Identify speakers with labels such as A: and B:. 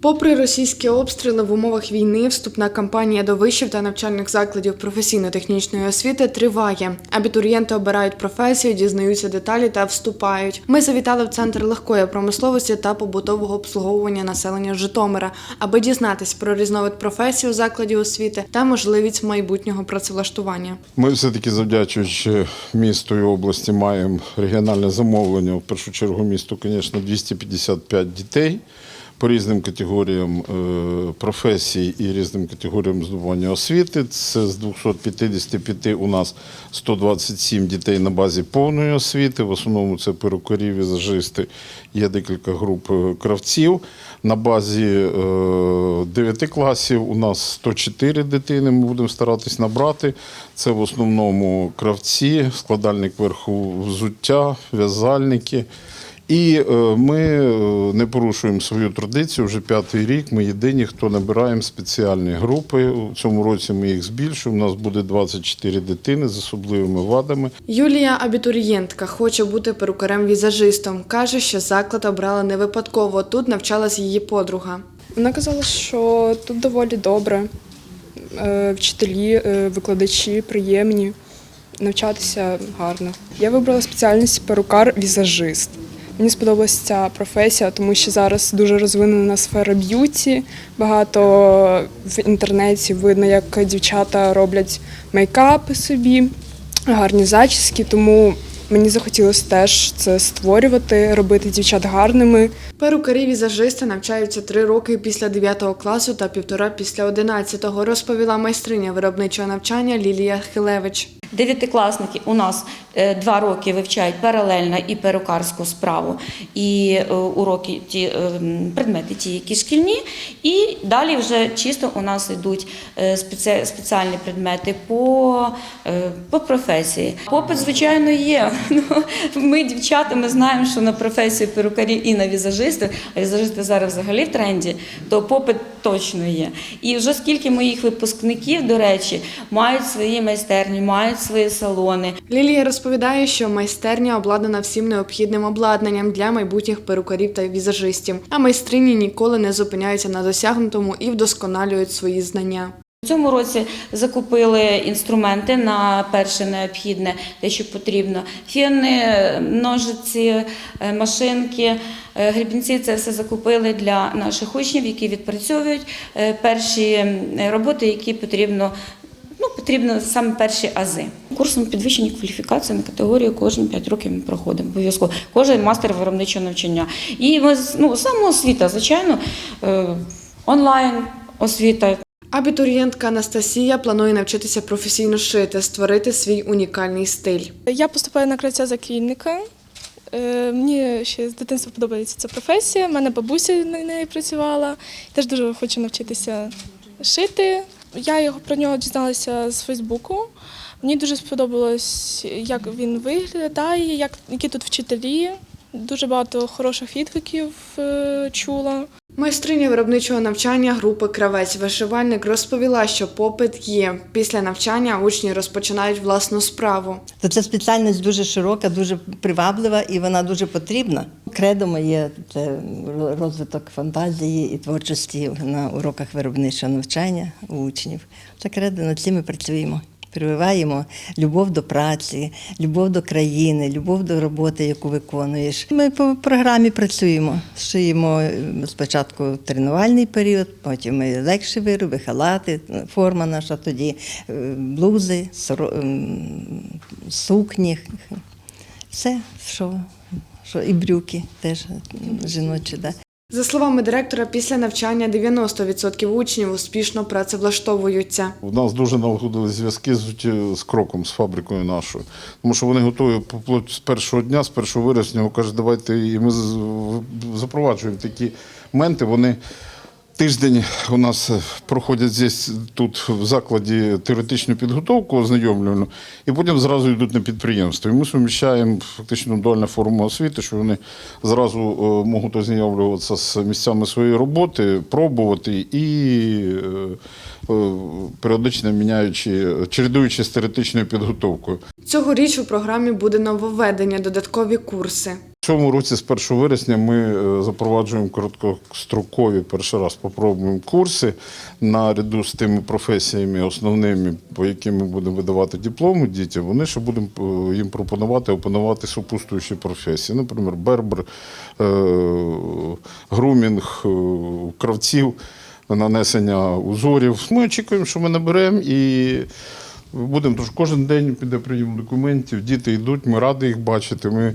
A: Попри російські обстріли в умовах війни, вступна кампанія до вишів та навчальних закладів професійно-технічної освіти триває. Абітурієнти обирають професію, дізнаються деталі та вступають. Ми завітали в центр легкої промисловості та побутового обслуговування населення Житомира, аби дізнатись про різновид професій у закладі освіти та можливість майбутнього працевлаштування.
B: Ми все-таки завдячуючи місту і області маємо регіональне замовлення. В першу чергу місту, звісно, 255 дітей по різним категоріям е, професій і різним категоріям здобування освіти. Це з 255 у нас 127 дітей на базі повної освіти. В основному це перукарі, візажисти, є декілька груп е, кравців. На базі е, 9 класів у нас 104 дитини. Ми будемо старатись набрати. Це в основному кравці, складальник верху взуття, в'язальники. І е, ми е, не порушуємо свою традицію вже п'ятий рік. Ми єдині, хто набираємо спеціальні групи. У цьому році ми їх збільшуємо. У нас буде 24 дитини з особливими вадами.
A: Юлія абітурієнтка хоче бути перукарем-візажистом. каже, що заклад обрала не випадково. Тут навчалась її подруга.
C: Вона казала, що тут доволі добре. Е, Вчителі, викладачі приємні, навчатися гарно. Я вибрала спеціальність перукар-візажист. Мені сподобалася ця професія, тому що зараз дуже розвинена сфера б'юті. Багато в інтернеті видно, як дівчата роблять мейкапи собі, гарні зачіски, тому мені захотілося теж це створювати, робити дівчат гарними.
A: Перукарі-візажисти навчаються три роки після 9 класу та півтора після 11-го, розповіла майстриня виробничого навчання Лілія Хилевич.
D: Дев'ятикласники у нас е, два роки вивчають паралельно і перукарську справу, і е, уроки, ті е, предмети, ті, які шкільні, і далі вже чисто у нас йдуть спеціальні предмети по, по професії. Попит, звичайно, є. Ну, Ми, дівчата, ми знаємо, що на професію перукарів і на візажистів, а візажисти зараз взагалі в тренді, то попит точно є. І вже скільки моїх випускників, до речі, мають свої майстерні, мають свої салони.
A: Лілія розповідає, що майстерня обладнана всім необхідним обладнанням для майбутніх перукарів та візажистів. А майстрині ніколи не зупиняються на досягнутому і вдосконалюють свої знання.
D: У цьому році закупили інструменти на перше необхідне, те, що потрібно. Фіни, ножиці, е, машинки, е, грібінці це все закупили для наших учнів, які відпрацьовують е, перші роботи, які потрібно. Потрібно саме перші ази. Курсом підвищення кваліфікації на категорію кожні 5 років ми проходимо обов'язково. Кожен мастер виробничого навчання. І ну, самоосвіта, звичайно, е, онлайн освіта.
A: Абітурієнтка Анастасія планує навчитися професійно шити, створити свій унікальний стиль.
C: Я поступаю на кравця закрійника. Е, Мені ще з дитинства подобається ця професія. У мене бабуся на неї працювала. Теж дуже хочу навчитися шити. Я його про нього дізналася з Фейсбуку. Мені дуже сподобалось, як він виглядає, як, які тут вчителі. Дуже багато хороших відгуків е, чула.
A: Майстриня виробничого навчання групи Кравець вишивальник розповіла, що попит є. Після навчання учні розпочинають власну справу.
E: То ця спеціальність дуже широка, дуже приваблива і вона дуже потрібна. Кредо моє це розвиток фантазії і творчості на уроках виробничого навчання у учнів. Це кредо над цим ми працюємо. Прививаємо любов до праці, любов до країни, любов до роботи, яку виконуєш. Ми по програмі працюємо. Шиємо е, спочатку тренувальний період, потім ми легші вироби, халати, форма наша тоді, е, блузи, сукні. Все, що, що і брюки теж жіночі. Да.
A: За словами директора, після навчання 90% учнів успішно працевлаштовуються.
B: У нас дуже налагодили зв'язки з, ті- з кроком, з фабрикою нашою. Тому що вони готові з першого дня, з 1 вересня, кажуть, давайте і ми запроваджуємо такі моменти. Вони тиждень у нас проходять здесь, тут в закладі теоретичну підготовку ознайомлювальну, і потім зразу йдуть на підприємство. І ми суміщаємо фактично дуальну форму освіти, що вони зразу е, можуть ознайомлюватися з місцями своєї роботи, пробувати і е, е, періодично міняючи, чередуючи з теоретичною підготовкою.
A: Цьогоріч у програмі буде нововведення, додаткові курси.
B: Цьому році, з 1 вересня, ми е, запроваджуємо короткострокові перший раз попробуємо курси наряду з тими професіями основними, по яким ми будемо видавати дипломи дітям. Вони ще будемо е, їм пропонувати опанувати супутствуючі професії. Наприклад, бербер, е, грумінг кравців, нанесення узорів. Ми очікуємо, що ми наберемо і. Будемо тож кожен день піде прийом документів. Діти йдуть, ми раді їх бачити. Ми